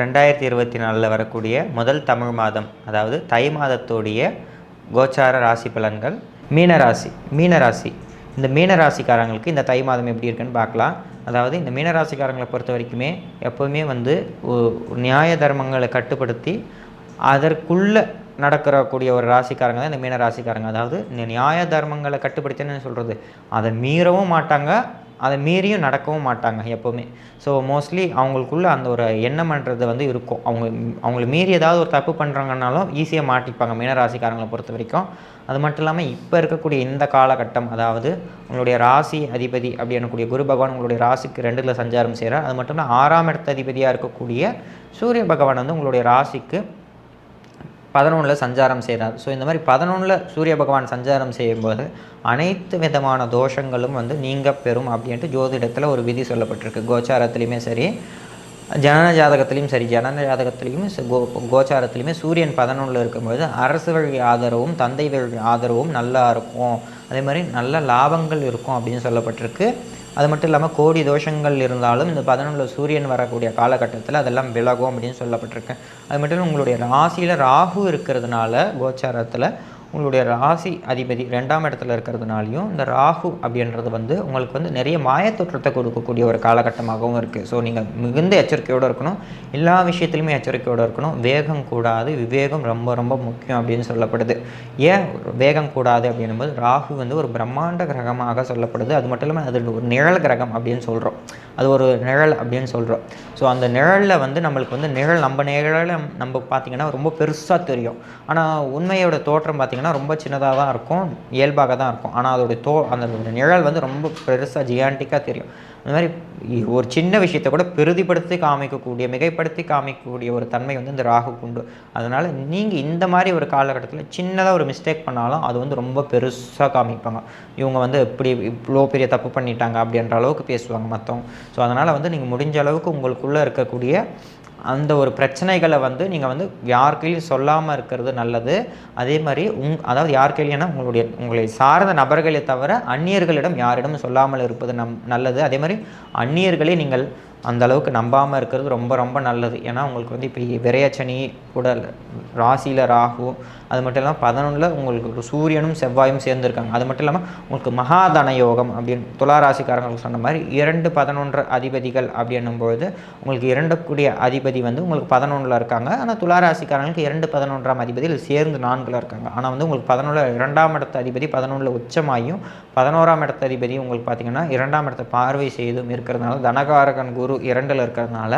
ரெண்டாயிரத்தி இருபத்தி நாலில் வரக்கூடிய முதல் தமிழ் மாதம் அதாவது தை மாதத்துடைய கோச்சார ராசி பலன்கள் மீனராசி மீனராசி. இந்த மீனராசிக்காரங்களுக்கு இந்த தை மாதம் எப்படி இருக்குன்னு பார்க்கலாம். அதாவது இந்த மீனராசிக்காரங்களை பொறுத்த வரைக்குமே எப்போவுமே வந்து நியாய தர்மங்களை கட்டுப்படுத்தி அதற்குள்ளே நடக்கிறக்கூடிய ஒரு ராசிக்காரங்க தான் இந்த மீன ராசிக்காரங்க அதாவது இந்த நியாய தர்மங்களை கட்டுப்படுத்தின்னு சொல்கிறது அதை மீறவும் மாட்டாங்க அதை மீறியும் நடக்கவும் மாட்டாங்க எப்போவுமே. ஸோ மோஸ்ட்லி அவங்களுக்குள்ள அந்த ஒரு எண்ணம்ன்றது வந்து இருக்கும். அவங்க அவங்கள மீறி ஏதாவது ஒரு தப்பு பண்ணுறாங்கனாலும் ஈஸியாக மாட்டிப்பாங்க மீனராசிக்காரங்களை பொறுத்த வரைக்கும். அது மட்டும் இல்லாமல் இப்போ இருக்கக்கூடிய இந்த காலகட்டம் அதாவது உங்களுடைய ராசி அதிபதி அப்படி எனக்கூடிய குரு பகவான் உங்களுடைய ராசிக்கு ரெண்டில் சஞ்சாரம் செய்கிறார் அது மட்டும் இல்லாமல் ஆறாம் இடத்த அதிபதியாக இருக்கக்கூடிய சூரிய பகவான் வந்து உங்களுடைய ராசிக்கு பதினொன்றில் சஞ்சாரம் செய்கிறார் ஸோ இந்த மாதிரி பதினொன்றில் சூரிய பகவான் சஞ்சாரம் செய்யும்போது அனைத்து விதமான தோஷங்களும் வந்து நீங்க பெறும் அப்படின்ட்டு ஜோதிடத்தில் ஒரு விதி சொல்லப்பட்டிருக்கு. கோச்சாரத்துலேயுமே சரி ஜனன ஜாதகத்துலேயும் சரி ஜனன ஜாதகத்திலையும் கோ கோச்சாரத்துலேயுமே சூரியன் பதினொன்றில் இருக்கும்போது அரசு வழி ஆதரவும் தந்தை வழி ஆதரவும் நல்லா இருக்கும். அதே மாதிரி நல்ல லாபங்கள் இருக்கும் அப்படின்னு சொல்லப்பட்டிருக்கு. அது மட்டும் இல்லாமல் கோடி தோஷங்கள் இருந்தாலும் இந்த பதினொன்றில் சூரியன் வரக்கூடிய காலகட்டத்தில் அதெல்லாம் விலகும் அப்படின்னு சொல்லப்பட்டிருக்கு. அது மட்டும் உங்களுடைய ராசியில் ராகு இருக்கிறதுனால கோச்சாரத்தில் உங்களுடைய ராசி அதிபதி ரெண்டாம் இடத்துல இருக்கிறதுனாலையும் இந்த ராகு அப்படின்றது வந்து உங்களுக்கு வந்து நிறைய மாயத்தோற்றத்தை கொடுக்கக்கூடிய ஒரு காலகட்டமாகவும் இருக்குது ஸோ நீங்கள் மிகுந்த எச்சரிக்கையோடு இருக்கணும். எல்லா விஷயத்துலையுமே எச்சரிக்கையோடு இருக்கணும். வேகம் கூடாது விவேகம் ரொம்ப ரொம்ப முக்கியம் அப்படின்னு சொல்லப்படுது. ஏன் வேகம் கூடாது அப்படின்னும்போது ராகு வந்து ஒரு பிரம்மாண்ட கிரகமாக சொல்லப்படுது. அது மட்டும் இல்லாமல் அது ஒரு நிழல் கிரகம் அப்படின்னு சொல்கிறோம் அது ஒரு நிழல் அப்படின்னு சொல்கிறோம் ஸோ அந்த நிழலில் வந்து நம்மளுக்கு வந்து நிழல் நம்ம நிழலை நம்ம பார்த்திங்கன்னா ரொம்ப பெருசாக தெரியும். ஆனால் உண்மையோட தோற்றம் பார்த்திங்கன்னா ரொம்ப சின்னதாக தான் இருக்கும் இயல்பாக தான் இருக்கும். ஆனால் அதோடைய தோ அந்த நிழல் வந்து ரொம்ப பெருசாக ஜியாண்டிக்காக தெரியும். அந்த மாதிரி ஒரு சின்ன விஷயத்தை கூட பெருதிப்படுத்தி காமிக்கக்கூடிய மிகைப்படுத்தி காமிக்கக்கூடிய ஒரு தன்மை வந்து இந்த ராகு உண்டு. அதனால் நீங்கள் இந்த மாதிரி ஒரு காலகட்டத்தில் சின்னதாக ஒரு மிஸ்டேக் பண்ணாலும் அது வந்து ரொம்ப பெருசாக காமிப்பாங்க. இவங்க வந்து இப்படி இவ்வளோ பெரிய தப்பு பண்ணிட்டாங்க அப்படின்ற அளவுக்கு பேசுவாங்க மற்றவங்க ஸோ அதனால் வந்து நீங்கள் முடிஞ்ச அளவுக்கு உங்களுக்குள்ளே இருக்கக்கூடிய அந்த ஒரு பிரச்சனைகளை வந்து நீங்கள் வந்து யார் கையிலையும் சொல்லாமல் இருக்கிறது நல்லது. அதே மாதிரி உங் அதாவது யார் கையிலையும்னா உங்களுடைய உங்களை சார்ந்த நபர்களை தவிர அந்நியர்களிடம் யாரிடமும் சொல்லாமல் இருப்பது நம் நல்லது. அதே மாதிரி அந்நியர்களே நீங்கள் அந்த அளவுக்கு நம்பாமல் இருக்கிறது ரொம்ப ரொம்ப நல்லது. ஏன்னா உங்களுக்கு வந்து இப்போ விரையச்சனி கூட ராசியில் ராகு அது மட்டும் இல்லாமல் பதினொன்றில் உங்களுக்கு ஒரு சூரியனும் செவ்வாயும் சேர்ந்துருக்காங்க. அது மட்டும் இல்லாமல் உங்களுக்கு மகாதன யோகம் அப்படின்னு துலா ராசிக்காரங்களுக்கு சொன்ன மாதிரி இரண்டு பதினொன்று அதிபதிகள் அப்படின்னும்பொழுது உங்களுக்கு இரண்டு கூடிய அதிபதி வந்து உங்களுக்கு பதினொன்றில் இருக்காங்க. ஆனால் துலா ராசிக்காரங்களுக்கு இரண்டு பதினொன்றாம் அதிபதியில் சேர்ந்து நான்கில் இருக்காங்க. ஆனால் வந்து உங்களுக்கு பதினொன்றில் இரண்டாம் இடத்த அதிபதி பதினொன்றில் உச்சமாயும் பதினோராம் இடத்த அதிபதி உங்களுக்கு பார்த்தீங்கன்னா இரண்டாம் இடத்தை பார்வை செய்தும் இருக்கிறதுனால தனகாரகன் குரு இரண்டில் இருக்கிறதுனால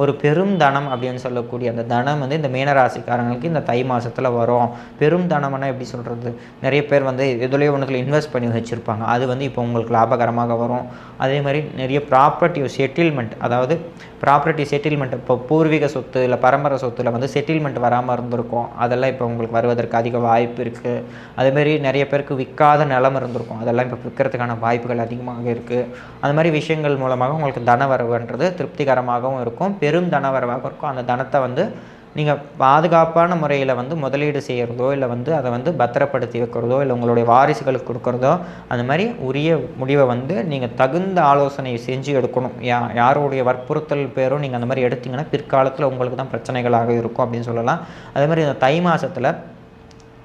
ஒரு பெரும் தனம் அப்படின்னு சொல்லக்கூடிய அந்த தனம் வந்து இந்த மீனராசிக்காரங்களுக்கு இந்த தை மாதத்தில் வரும். பெரும் தனம்னா எப்படி சொல்கிறது நிறைய பேர் வந்து எதுலேயோ ஒன்றுல இன்வெஸ்ட் பண்ணி வச்சுருப்பாங்க. அது வந்து இப்போ உங்களுக்கு லாபகரமாக வரும். அதே மாதிரி நிறைய ப்ராப்பர்ட்டி செட்டில்மெண்ட் அதாவது ப்ராப்பர்ட்டி செட்டில்மெண்ட் இப்போ பூர்வீக சொத்து இல்லை பரம்பரை சொத்துல வந்து செட்டில்மெண்ட் வராமல் இருந்திருக்கும். அதெல்லாம் இப்போ உங்களுக்கு வருவதற்கு அதிக வாய்ப்பு இருக்குது அதேமாரி நிறைய பேருக்கு விற்காத நிலம் இருந்திருக்கும். அதெல்லாம் இப்போ விற்கிறதுக்கான வாய்ப்புகள் அதிகமாக இருக்குது அது மாதிரி விஷயங்கள் மூலமாக உங்களுக்கு தன வரவுன்றது திருப்திகரமாகவும் இருக்கும். பெரும் தனவரவாக இருக்கும். அந்த தனத்தை வந்து நீங்கள் பாதுகாப்பான முறையில் வந்து முதலீடு செய்கிறதோ இல்லை வந்து அதை வந்து பத்திரப்படுத்தி வைக்கிறதோ இல்லை உங்களுடைய வாரிசுகளுக்கு கொடுக்குறதோ அந்த மாதிரி உரிய முடிவை வந்து நீங்கள் தகுந்த ஆலோசனை செஞ்சு எடுக்கணும். யா யாருடைய வற்புறுத்தல் பேரும் நீங்கள் அந்த மாதிரி எடுத்திங்கன்னா பிற்காலத்தில் உங்களுக்கு தான் பிரச்சனைகளாக இருக்கும் அப்படின்னு சொல்லலாம். அதே மாதிரி இந்த தை மாதத்தில்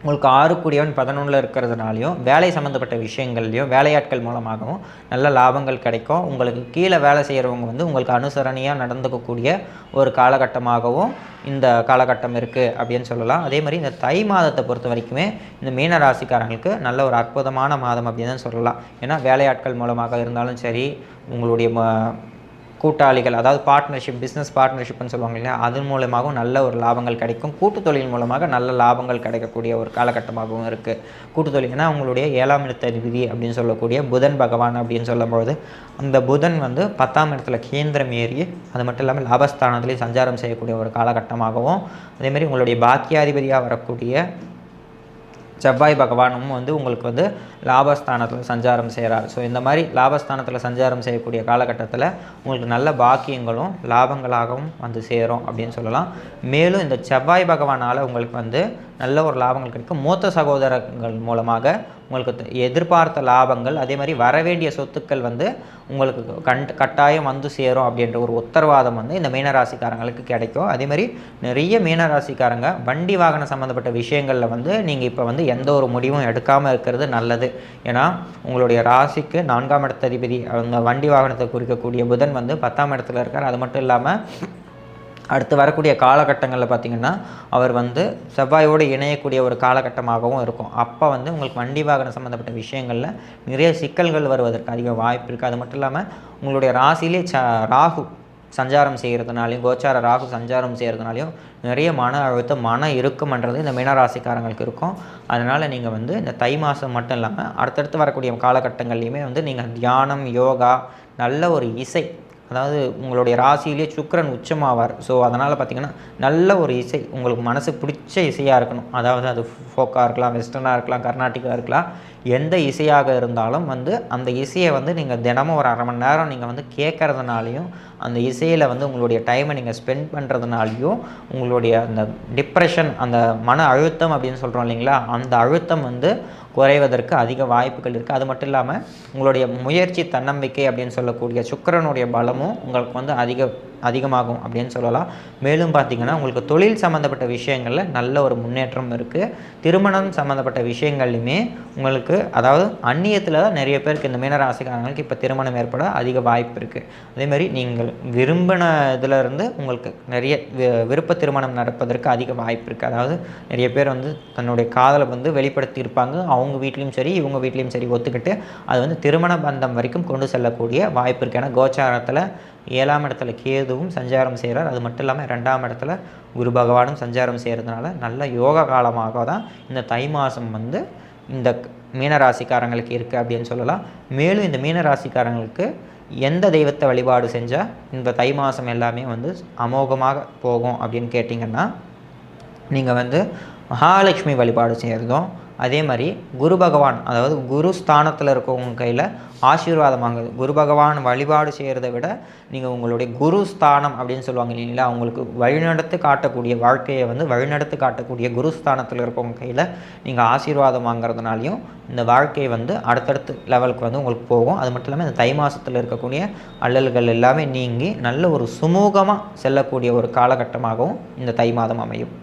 உங்களுக்கு ஆறு கூடியவன் பதினொன்றில் இருக்கிறதுனாலையும் வேலை சம்மந்தப்பட்ட விஷயங்கள்லையும் வேலையாட்கள் மூலமாகவும் நல்ல லாபங்கள் கிடைக்கும். உங்களுக்கு கீழே வேலை செய்கிறவங்க வந்து உங்களுக்கு அனுசரணையாக நடந்துக்கக்கூடிய ஒரு காலகட்டமாகவும் இந்த காலகட்டம் இருக்குது அப்படின்னு சொல்லலாம். அதே மாதிரி இந்த தை மாதத்தை பொறுத்த வரைக்குமே இந்த மீன ராசிக்காரங்களுக்கு நல்ல ஒரு அற்புதமான மாதம் அப்படின்னு தான் சொல்லலாம். ஏன்னா வேலையாட்கள் மூலமாக இருந்தாலும் சரி உங்களுடைய ம- கூட்டாளிகள் அதாவது பார்ட்னர்ஷிப் பிஸ்னஸ் பார்ட்னர்ஷிப்னு சொல்லுவாங்க இல்லையா? அதன் மூலமாகவும் நல்ல ஒரு லாபங்கள் கிடைக்கும். கூட்டு தொழில் மூலமாக நல்ல லாபங்கள் கிடைக்கக்கூடிய ஒரு காலகட்டமாகவும் இருக்குது கூட்டு தொழில்னா அவங்களுடைய ஏழாம் இடத்த விதி அப்படின்னு சொல்லக்கூடிய புதன் பகவான் அப்படின்னு சொல்லும்போது அந்த புதன் வந்து பத்தாம் இடத்துல கேந்திரம் ஏறி அது மட்டும் இல்லாமல் லாபஸ்தானத்துலேயும் சஞ்சாரம் செய்யக்கூடிய ஒரு காலகட்டமாகவும் அதேமாதிரி உங்களுடைய பாக்கியாதிபதியாக வரக்கூடிய செவ்வாய் பகவானும் வந்து உங்களுக்கு வந்து லாபஸ்தானத்தில் சஞ்சாரம் செய்கிறார் ஸோ இந்த மாதிரி லாபஸ்தானத்தில் சஞ்சாரம் செய்யக்கூடிய காலகட்டத்தில் உங்களுக்கு நல்ல பாக்கியங்களும் லாபங்களாகவும் வந்து சேரும் அப்படின்னு சொல்லலாம். மேலும் இந்த செவ்வாய் பகவானால் உங்களுக்கு வந்து நல்ல ஒரு லாபங்கள் கிடைக்கும் மூத்த சகோதரங்கள் மூலமாக உங்களுக்கு த- எதிர்பார்த்த லாபங்கள் அதே மாதிரி வரவேண்டிய சொத்துக்கள் வந்து உங்களுக்கு கண் கட்டாயம் வந்து சேரும் அப்படின்ற ஒரு உத்தரவாதம் வந்து இந்த மீனராசிக்காரங்களுக்கு கிடைக்கும். அதே மாதிரி நிறைய மீனராசிக்காரங்க வண்டி வாகனம் சம்மந்தப்பட்ட விஷயங்களில் வந்து நீங்கள் இப்போ வந்து எந்த ஒரு முடிவும் எடுக்காமல் இருக்கிறது நல்லது. ஏன்னா உங்களுடைய ராசிக்கு நான்காம் இடத்ததிபதி அந்த வண்டி வாகனத்தை குறிக்கக்கூடிய புதன் வந்து பத்தாம் இடத்துல இருக்கார். அது மட்டும் இல்லாமல் அடுத்து வரக்கூடிய காலகட்டங்களில் பார்த்திங்கன்னா அவர் வந்து செவ்வாயோடு இணையக்கூடிய ஒரு காலகட்டமாகவும் இருக்கும். அப்போ வந்து உங்களுக்கு வண்டி வாகனம் சம்மந்தப்பட்ட விஷயங்களில் நிறைய சிக்கல்கள் வருவதற்கு அதிக வாய்ப்பு இருக்குது அது மட்டும் இல்லாமல் உங்களுடைய ராசியிலே ச ராகு சஞ்சாரம் செய்கிறதுனாலையும் கோச்சார ராகு சஞ்சாரம் செய்கிறதுனாலையும் நிறைய மன அழுத்தம் மன இறுக்கம்ன்றது இந்த மீனராசிக்காரங்களுக்கு இருக்கும். அதனால் நீங்கள் வந்து இந்த தை மாதம் மட்டும் இல்லாமல் அடுத்தடுத்து வரக்கூடிய காலகட்டங்கள்லையுமே வந்து நீங்கள் தியானம் யோகா நல்ல ஒரு இசை அதாவது உங்களுடைய ராசியிலேயே சுக்கரன் உச்சமாவார். ஸோ அதனால் பார்த்தீங்கன்னா நல்ல ஒரு இசை உங்களுக்கு மனசுக்கு பிடிச்ச இசையாக இருக்கணும். அதாவது அது ஃபோக்காக இருக்கலாம் வெஸ்டர்னாக இருக்கலாம் கர்நாடிக்காக இருக்கலாம். எந்த இசையாக இருந்தாலும் வந்து அந்த இசையை வந்து நீங்கள் தினமும் ஒரு அரை மணி நேரம் நீங்கள் வந்து கேட்கறதுனாலையும் அந்த இசையில் வந்து உங்களுடைய டைமை நீங்கள் ஸ்பெண்ட் பண்ணுறதுனாலையும் உங்களுடைய அந்த டிப்ரெஷன் அந்த மன அழுத்தம் அப்படின்னு சொல்கிறோம் இல்லைங்களா அந்த அழுத்தம் வந்து குறைவதற்கு அதிக வாய்ப்புகள் இருக்குது அது மட்டும் இல்லாமல் உங்களுடைய முயற்சி தன்னம்பிக்கை அப்படின்னு சொல்லக்கூடிய சுக்கரனுடைய பலமும் உங்களுக்கு வந்து அதிக அதிகமாகும் அப்படின்னு சொல்லலாம். மேலும் பார்த்தீங்கன்னா உங்களுக்கு தொழில் சம்மந்தப்பட்ட விஷயங்களில் நல்ல ஒரு முன்னேற்றம் இருக்குது திருமணம் சம்மந்தப்பட்ட விஷயங்கள்லையுமே உங்களுக்கு அதாவது அந்நியத்தில் தான் நிறைய பேருக்கு இந்த மீனராசிக்காரங்களுக்கு இப்போ திருமணம் ஏற்பட அதிக வாய்ப்பு இருக்குது அதேமாதிரி நீங்கள் விரும்பின இதிலிருந்து உங்களுக்கு நிறைய வி- விருப்ப திருமணம் நடப்பதற்கு அதிக வாய்ப்பு இருக்குது அதாவது நிறைய பேர் வந்து தன்னுடைய காதலை வந்து வெளிப்படுத்தியிருப்பாங்க அவங்க வீட்லேயும் சரி இவங்க வீட்லேயும் சரி ஒத்துக்கிட்டு அது வந்து திருமண பந்தம் வரைக்கும் கொண்டு செல்லக்கூடிய வாய்ப்பு இருக்குது ஏன்னா கோச்சாரத்தில் ஏழாம் இடத்துல கேதுவும் சஞ்சாரம் செய்கிறார் அது மட்டும் இல்லாமல் ரெண்டாம் இடத்துல குரு பகவானும் சஞ்சாரம் செய்கிறதுனால நல்ல யோக காலமாக தான் இந்த தை மாதம் வந்து இந்த மீனராசிக்காரங்களுக்கு இருக்குது அப்படின்னு சொல்லலாம். மேலும் இந்த மீனராசிக்காரங்களுக்கு எந்த தெய்வத்தை வழிபாடு செஞ்சால் இந்த தை மாதம் எல்லாமே வந்து அமோகமாக போகும் அப்படின்னு கேட்டிங்கன்னா நீங்கள் வந்து மகாலட்சுமி வழிபாடு செய்கிறதும் அதே மாதிரி குரு பகவான் அதாவது குரு ஸ்தானத்தில் இருக்கவங்க கையில் ஆசீர்வாதம் வாங்குது குரு பகவான் வழிபாடு செய்கிறத விட நீங்கள் உங்களுடைய குரு ஸ்தானம் அப்படின்னு சொல்லுவாங்க இல்லைங்களா அவங்களுக்கு வழிநடத்து காட்டக்கூடிய வாழ்க்கையை வந்து வழிநடத்து காட்டக்கூடிய குரு ஸ்தானத்தில் இருக்கவங்க கையில் நீங்கள் ஆசீர்வாதம் வாங்குறதுனாலையும் இந்த வாழ்க்கை வந்து அடுத்தடுத்து லெவலுக்கு வந்து உங்களுக்கு போகும். அது மட்டும் இல்லாமல் இந்த தை மாதத்தில் இருக்கக்கூடிய அல்லல்கள் எல்லாமே நீங்கி நல்ல ஒரு சுமூகமாக செல்லக்கூடிய ஒரு காலகட்டமாகவும் இந்த தை மாதம் அமையும்.